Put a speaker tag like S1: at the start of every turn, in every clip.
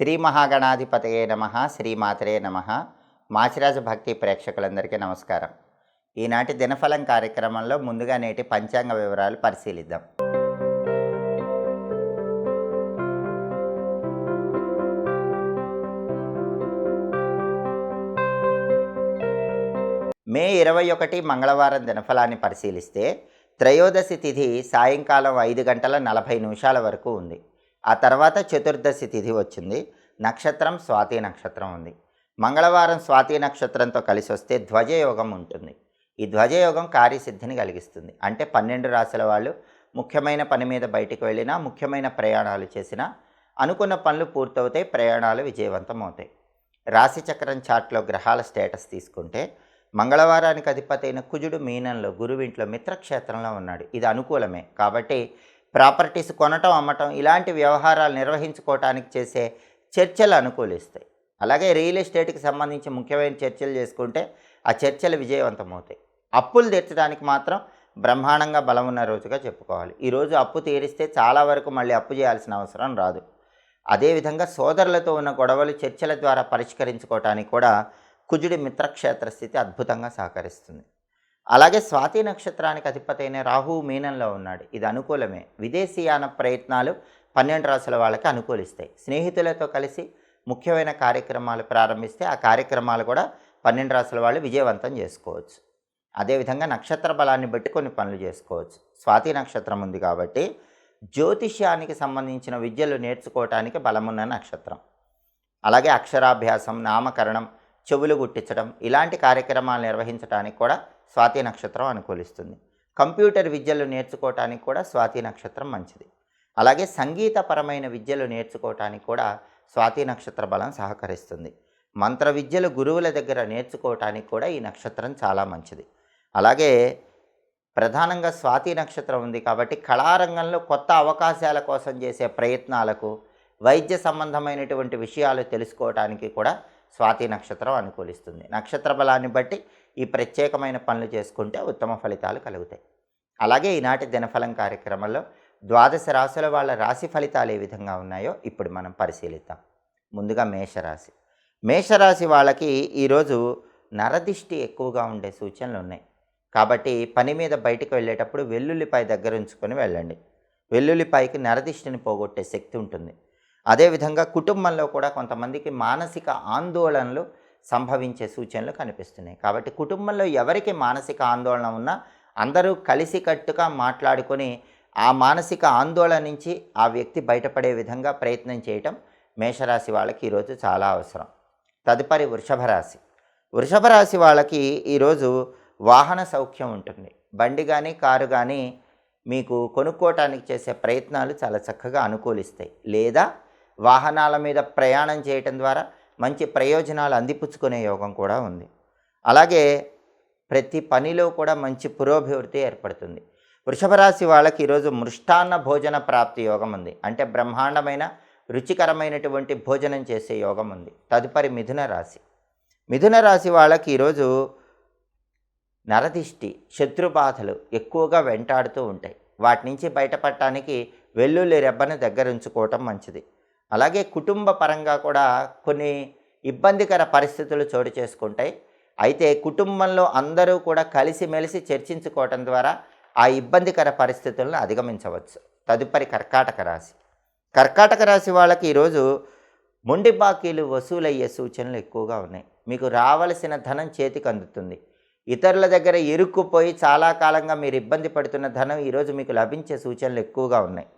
S1: శ్రీ మహాగణాధిపతయే నమ శ్రీమాతరే నమ. మాచిరాజ భక్తి ప్రేక్షకులందరికీ నమస్కారం. ఈనాటి దినఫలం కార్యక్రమంలో ముందుగా నేటి పంచాంగ వివరాలు పరిశీలిద్దాం. మే ఇరవై ఒకటి మంగళవారం దినఫలాన్ని పరిశీలిస్తే త్రయోదశి తిథి సాయంకాలం ఐదు గంటల నలభై నిమిషాల వరకు ఉంది. ఆ తర్వాత చతుర్దశి తిథి వచ్చింది. నక్షత్రం స్వాతి నక్షత్రం ఉంది. మంగళవారం స్వాతి నక్షత్రంతో కలిసి వస్తే ధ్వజయోగం ఉంటుంది. ఈ ధ్వజయోగం కార్యసిద్ధిని కలిగిస్తుంది. అంటే పన్నెండు రాశుల వాళ్ళు ముఖ్యమైన పని మీద బయటికి వెళ్ళినా ముఖ్యమైన ప్రయాణాలు చేసినా అనుకున్న పనులు పూర్తవుతాయి ప్రయాణాలు విజయవంతం అవుతాయి. రాశిచక్రం చార్ట్లో గ్రహాల స్టేటస్ తీసుకుంటే మంగళవారానికి అధిపతి అయిన కుజుడు మీనంలో గురువింట్లో మిత్రక్షేత్రంలో ఉన్నాడు. ఇది అనుకూలమే. కాబట్టి ప్రాపర్టీస్ కొనటం అమ్మటం ఇలాంటి వ్యవహారాలు నిర్వహించుకోవటానికి చేసే చర్చలు అనుకూలిస్తాయి. అలాగే రియల్ ఎస్టేట్కి సంబంధించి ముఖ్యమైన చర్చలు చేసుకుంటే ఆ చర్చలు విజయవంతమవుతాయి. అప్పులు తీర్చడానికి మాత్రం బ్రహ్మాండంగా బలం ఉన్న రోజుగా చెప్పుకోవాలి. ఈరోజు అప్పు తీరిస్తే చాలా వరకు మళ్ళీ అప్పు చేయాల్సిన అవసరం రాదు. అదేవిధంగా సోదరులతో ఉన్న గొడవలు చర్చల ద్వారా పరిష్కరించుకోవటానికి కూడా కుజుడి మిత్రక్షేత్ర స్థితి అద్భుతంగా సహకరిస్తుంది. అలాగే స్వాతి నక్షత్రానికి అధిపతి అయిన రాహు మీనంలో ఉన్నాడు. ఇది అనుకూలమే. విదేశీయాన ప్రయత్నాలు పన్నెండు రాసుల వాళ్ళకి అనుకూలిస్తాయి. స్నేహితులతో కలిసి ముఖ్యమైన కార్యక్రమాలు ప్రారంభిస్తే ఆ కార్యక్రమాలు కూడా పన్నెండు రాసుల వాళ్ళు విజయవంతం చేసుకోవచ్చు. అదేవిధంగా నక్షత్ర బలాన్ని బట్టి కొన్ని పనులు చేసుకోవచ్చు. స్వాతి నక్షత్రం ఉంది కాబట్టి జ్యోతిష్యానికి సంబంధించిన విద్యలు నేర్చుకోవటానికి బలమున్న నక్షత్రం. అలాగే అక్షరాభ్యాసం నామకరణం చెవులు గుట్టించడం ఇలాంటి కార్యక్రమాలు నిర్వహించడానికి కూడా స్వాతి నక్షత్రం అనుకూలిస్తుంది. కంప్యూటర్ విద్యలు నేర్చుకోవటానికి కూడా స్వాతి నక్షత్రం మంచిది. అలాగే సంగీతపరమైన విద్యలు నేర్చుకోవటానికి కూడా స్వాతి నక్షత్ర బలం సహకరిస్తుంది. మంత్ర విద్యలు గురువుల దగ్గర నేర్చుకోవటానికి కూడా ఈ నక్షత్రం చాలా మంచిది. అలాగే ప్రధానంగా స్వాతి నక్షత్రం ఉంది కాబట్టి కళారంగంలో కొత్త అవకాశాల కోసం చేసే ప్రయత్నాలకు వైద్య సంబంధమైనటువంటి విషయాలు తెలుసుకోవటానికి కూడా స్వాతి నక్షత్రం అనుకూలిస్తుంది. నక్షత్ర బలాన్ని బట్టి ఈ ప్రత్యేకమైన పనులు చేసుకుంటే ఉత్తమ ఫలితాలు కలుగుతాయి. అలాగే ఈనాటి దినఫలం కార్యక్రమంలో ద్వాదశ రాశుల వాళ్ళ రాశి ఫలితాలు ఏ విధంగా ఉన్నాయో ఇప్పుడు మనం పరిశీలిద్దాం. ముందుగా మేషరాశి. మేషరాశి వాళ్ళకి ఈరోజు నరదిష్టి ఎక్కువగా ఉండే సూచనలు ఉన్నాయి. కాబట్టి పని మీద బయటకు వెళ్ళేటప్పుడు వెల్లుల్లిపాయ దగ్గర ఉంచుకొని వెళ్ళండి. వెల్లుల్లిపాయకి నరదిష్టిని పోగొట్టే శక్తి ఉంటుంది. అదేవిధంగా కుటుంబంలో కూడా కొంతమందికి మానసిక ఆందోళనలు సంభవించే సూచనలు కనిపిస్తున్నాయి. కాబట్టి కుటుంబంలో ఎవరికి మానసిక ఆందోళన ఉన్నా అందరూ కలిసికట్టుగా మాట్లాడుకొని ఆ మానసిక ఆందోళన నుంచి ఆ వ్యక్తి బయటపడే విధంగా ప్రయత్నం చేయటం మేషరాశి వాళ్ళకి ఈరోజు చాలా అవసరం. తదుపరి వృషభ రాశి. వృషభ రాశి వాళ్ళకి ఈరోజు వాహన సౌఖ్యం ఉంటుంది. బండి కానీ కారు కానీ మీకు కొనుక్కోవటానికి చేసే ప్రయత్నాలు చాలా చక్కగా అనుకూలిస్తాయి. లేదా వాహనాల మీద ప్రయాణం చేయటం ద్వారా మంచి ప్రయోజనాలు అందిపుచ్చుకునే యోగం కూడా ఉంది. అలాగే ప్రతి పనిలో కూడా మంచి పురోభివృద్ధి ఏర్పడుతుంది. వృషభ రాశి వాళ్ళకి ఈరోజు మృష్టాన్న భోజన ప్రాప్తి యోగం ఉంది. అంటే బ్రహ్మాండమైన రుచికరమైనటువంటి భోజనం చేసే యోగం ఉంది. తదుపరి మిథున రాశి. మిథున రాశి వాళ్ళకి ఈరోజు నరదిష్టి శత్రుబాధలు ఎక్కువగా వెంటాడుతూ ఉంటాయి. వాటి నుంచి బయటపడటానికి వెల్లుల్లి రెబ్బను దగ్గర ఉంచుకోవటం మంచిది. అలాగే కుటుంబ పరంగా కూడా కొన్ని ఇబ్బందికర పరిస్థితులు చోటు చేసుకుంటాయి. అయితే కుటుంబంలో అందరూ కూడా కలిసిమెలిసి చర్చించుకోవటం ద్వారా ఆ ఇబ్బందికర పరిస్థితులను అధిగమించవచ్చు. తదుపరి కర్కాటక రాశి. కర్కాటక రాశి వాళ్ళకి ఈరోజు మొండి బాకీలు వసూలయ్యే సూచనలు ఎక్కువగా ఉన్నాయి. మీకు రావలసిన ధనం చేతికి అందుతుంది. ఇతరుల దగ్గర ఇరుక్కుపోయి చాలా కాలంగా మీరు ఇబ్బంది పడుతున్న ధనం ఈరోజు మీకు లభించే సూచనలు ఎక్కువగా ఉన్నాయి.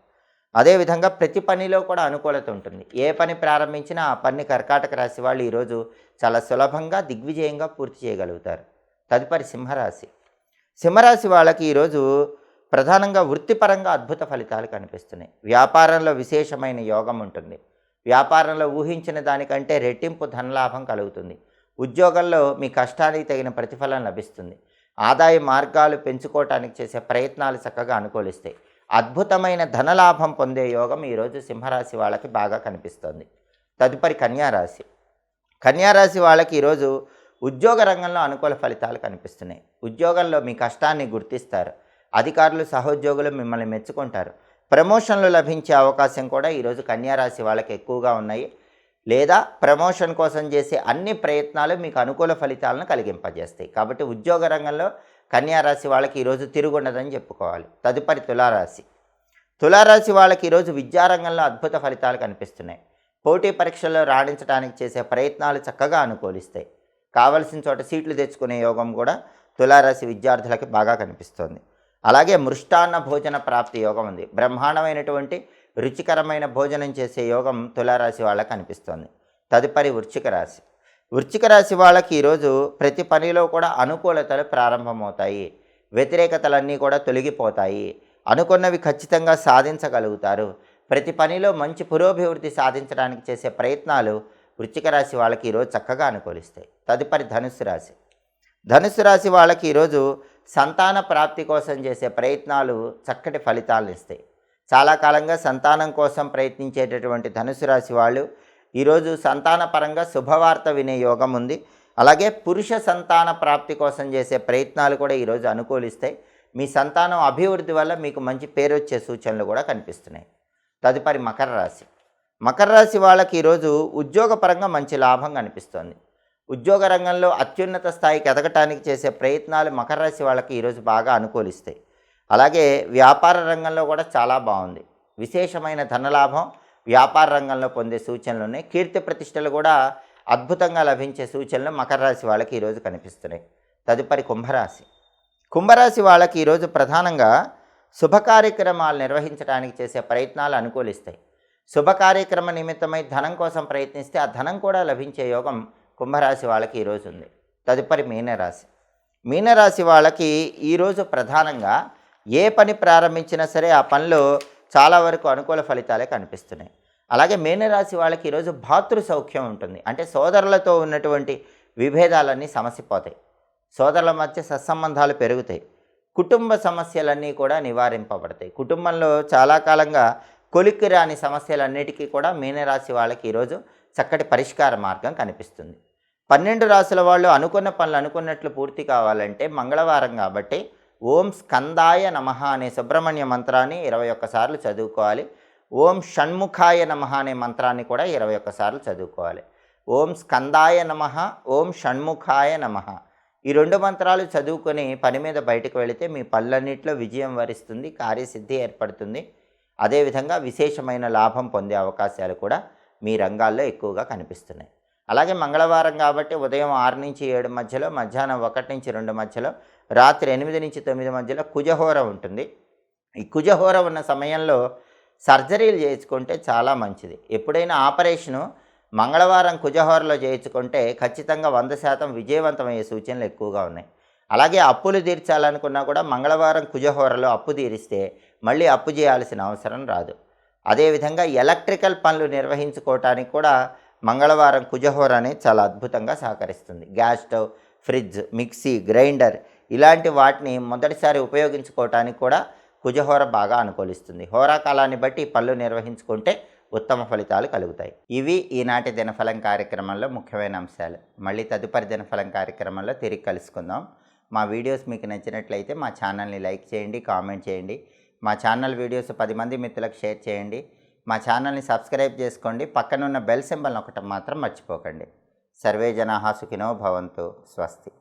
S1: అదేవిధంగా ప్రతి పనిలో కూడా అనుకూలత ఉంటుంది. ఏ పని ప్రారంభించినా ఆ పని కర్కాటక రాశి వాళ్ళు ఈరోజు చాలా సులభంగా దిగ్విజయంగా పూర్తి చేయగలుగుతారు. తదుపరి సింహరాశి. సింహరాశి వాళ్ళకి ఈరోజు ప్రధానంగా వృత్తిపరంగా అద్భుత ఫలితాలు కనిపిస్తున్నాయి. వ్యాపారంలో విశేషమైన యోగం ఉంటుంది. వ్యాపారంలో ఊహించిన దానికంటే రెట్టింపు ధనలాభం కలుగుతుంది. ఉద్యోగంలో మీ కష్టానికి తగిన ప్రతిఫలం లభిస్తుంది. ఆదాయ మార్గాలు పెంచుకోవటానికి చేసే ప్రయత్నాలు చక్కగా అనుకూలిస్తాయి. అద్భుతమైన ధనలాభం పొందే యోగం ఈరోజు సింహరాశి వాళ్ళకి బాగా కనిపిస్తుంది. తదుపరి కన్యారాశి. కన్యారాశి వాళ్ళకి ఈరోజు ఉద్యోగ రంగంలో అనుకూల ఫలితాలు కనిపిస్తున్నాయి. ఉద్యోగంలో మీ కష్టాన్ని గుర్తిస్తారు. అధికారులు సహోద్యోగులు మిమ్మల్ని మెచ్చుకుంటారు. ప్రమోషన్లు లభించే అవకాశం కూడా ఈరోజు కన్యారాశి వాళ్ళకి ఎక్కువగా ఉన్నాయి. లేదా ప్రమోషన్ కోసం చేసే అన్ని ప్రయత్నాలు మీకు అనుకూల ఫలితాలను కలిగింపజేస్తాయి. కాబట్టి ఉద్యోగ రంగంలో కన్యారాశి వాళ్ళకి ఈరోజు తిరుగుండదని చెప్పుకోవాలి. తదుపరి తులారాశి. తులారాశి వాళ్ళకి ఈరోజు విద్యారంగంలో అద్భుత ఫలితాలు కనిపిస్తున్నాయి. పోటీ పరీక్షల్లో రాణించడానికి చేసే ప్రయత్నాలు చక్కగా అనుకూలిస్తాయి. కావలసిన చోట సీట్లు తెచ్చుకునే యోగం కూడా తులారాశి విద్యార్థులకి బాగా కనిపిస్తోంది. అలాగే మృష్టాన్న భోజన ప్రాప్తి యోగం ఉంది. బ్రహ్మాండమైనటువంటి రుచికరమైన భోజనం చేసే యోగం తులారాశి వాళ్ళకి కనిపిస్తోంది తదుపరి వృచ్చిక రాశి. వృశ్చిక రాశి వాళ్ళకి ఈరోజు ప్రతి పనిలో కూడా అనుకూలతలు ప్రారంభమవుతాయి. వ్యతిరేకతలన్నీ కూడా తొలగిపోతాయి. అనుకున్నవి ఖచ్చితంగా సాధించగలుగుతారు. ప్రతి పనిలో మంచి పురోభివృద్ధి సాధించడానికి చేసే ప్రయత్నాలు వృశ్చిక రాశి వాళ్ళకి ఈరోజు చక్కగా అనుకూలిస్తాయి. తదుపరి ధనుసు రాశి. ధనుసు రాశి వాళ్ళకి ఈరోజు సంతాన ప్రాప్తి కోసం చేసే ప్రయత్నాలు చక్కటి ఫలితాలను ఇస్తాయి. చాలా కాలంగా సంతానం కోసం ప్రయత్నించేటటువంటి ధనుసు రాశి వాళ్ళు ఈరోజు సంతాన పరంగా శుభవార్త వినే యోగం ఉంది. అలాగే పురుష సంతాన ప్రాప్తి కోసం చేసే ప్రయత్నాలు కూడా ఈరోజు అనుకూలిస్తాయి మీ సంతానం అభివృద్ధి వల్ల మీకు మంచి పేరు వచ్చే సూచనలు కూడా కనిపిస్తున్నాయి. తదుపరి మకర రాశి. మకర రాశి వాళ్ళకి ఈరోజు ఉద్యోగపరంగా మంచి లాభం కనిపిస్తోంది. ఉద్యోగ రంగంలో అత్యున్నత స్థాయికి ఎదగటానికి చేసే ప్రయత్నాలు మకర రాశి వాళ్ళకి ఈరోజు బాగా అనుకూలిస్తాయి. అలాగే వ్యాపార రంగంలో కూడా చాలా బాగుంది. విశేషమైన ధనలాభం వ్యాపార రంగంలో పొందే సూచనలు ఉన్నాయి. కీర్తి ప్రతిష్టలు కూడా అద్భుతంగా లభించే సూచనలు మకర రాశి వాళ్ళకి ఈరోజు కనిపిస్తున్నాయి. తదుపరి కుంభరాశి. కుంభరాశి వాళ్ళకి ఈరోజు ప్రధానంగా శుభ కార్యక్రమాలు నిర్వహించడానికి చేసే ప్రయత్నాలు అనుకూలిస్తాయి. శుభ కార్యక్రమ నిమిత్తమై ధనం కోసం ప్రయత్నిస్తే ఆ ధనం కూడా లభించే యోగం కుంభరాశి వాళ్ళకి ఈరోజు ఉంది. తదుపరి మీనరాశి. మీనరాశి వాళ్ళకి ఈరోజు ప్రధానంగా ఏ పని ప్రారంభించినా సరే ఆ పనిలో చాలా వరకు అనుకూల ఫలితాలే కనిపిస్తున్నాయి. అలాగే మీనరాశి వాళ్ళకి ఈరోజు భాతృ సౌఖ్యం ఉంటుంది. అంటే సోదరులతో ఉన్నటువంటి విభేదాలన్నీ సమసిపోతాయి. సోదరుల మధ్య సత్సంబంధాలు పెరుగుతాయి. కుటుంబ సమస్యలన్నీ కూడా నివారింపబడతాయి. కుటుంబంలో చాలా కాలంగా కొలిక్కి రాని సమస్యలన్నిటికీ కూడా మీనరాశి వాళ్ళకి ఈరోజు చక్కటి పరిష్కార మార్గం కనిపిస్తుంది. పన్నెండు రాసుల వాళ్ళు అనుకున్న పనులు అనుకున్నట్లు పూర్తి కావాలంటే మంగళవారం కాబట్టి ఓం స్కందాయ నమః అనే సుబ్రహ్మణ్య మంత్రాన్ని ఇరవై ఒక్కసార్లు చదువుకోవాలి. ఓం షణ్ముఖాయ నమః అనే మంత్రాన్ని కూడా ఇరవై ఒక్కసార్లు చదువుకోవాలి. ఓం స్కందాయ నమః ఓం షణ్ముఖాయ నమః. ఈ రెండు మంత్రాలు చదువుకొని పని మీద బయటకు వెళితే మీ పళ్ళన్నింటిలో విజయం వరిస్తుంది కార్యసిద్ధి ఏర్పడుతుంది. అదేవిధంగా విశేషమైన లాభం పొందే అవకాశాలు కూడా మీ రంగాల్లో ఎక్కువగా కనిపిస్తున్నాయి. అలాగే మంగళవారం కాబట్టి ఉదయం ఆరు నుంచి ఏడు మధ్యలో మధ్యాహ్నం ఒకటి నుంచి రెండు మధ్యలో రాత్రి ఎనిమిది నుంచి తొమ్మిది మధ్యలో కుజహోర ఉంటుంది. ఈ కుజహోర ఉన్న సమయంలో సర్జరీలు చేయించుకుంటే చాలా మంచిది. ఎప్పుడైనా ఆపరేషను మంగళవారం కుజహోరలో చేయించుకుంటే ఖచ్చితంగా వంద శాతం విజయవంతమయ్యే సూచనలు ఎక్కువగా ఉన్నాయి. అలాగే అప్పులు తీర్చాలనుకున్నా కూడా మంగళవారం కుజహోరలో అప్పు తీరిస్తే మళ్ళీ అప్పు చేయాల్సిన అవసరం రాదు. అదేవిధంగా ఎలక్ట్రికల్ పనులు నిర్వహించుకోవటానికి కూడా మంగళవారం కుజహోర అనేది చాలా అద్భుతంగా సహకరిస్తుంది. Gas stove fridge mixie grinder ఇలాంటి వాటిని మొదటిసారి ఉపయోగించుకోవటానికి కూడా కుజహోర బాగా అనుకూలిస్తుంది. హోరాకాలాన్ని బట్టి పళ్ళు నిర్వహించుకుంటే ఉత్తమ ఫలితాలు కలుగుతాయి. ఇవి ఈనాటి దినఫలం కార్యక్రమంలో ముఖ్యమైన అంశాలు. మళ్ళీ తదుపరి దినఫలం కార్యక్రమంలో తిరిగి కలుసుకుందాం. మా వీడియోస్ మీకు నచ్చినట్లయితే మా ఛానల్ని లైక్ చేయండి కామెంట్ చేయండి. మా ఛానల్ వీడియోస్ పది మంది మిత్రులకు షేర్ చేయండి. మా ఛానల్ని సబ్స్క్రైబ్ చేసుకోండి. పక్కనున్న బెల్ సింబల్ ఒకటి మాత్రం మర్చిపోకండి. సర్వే జనాహా సుఖినో భవంతు. స్వస్తి.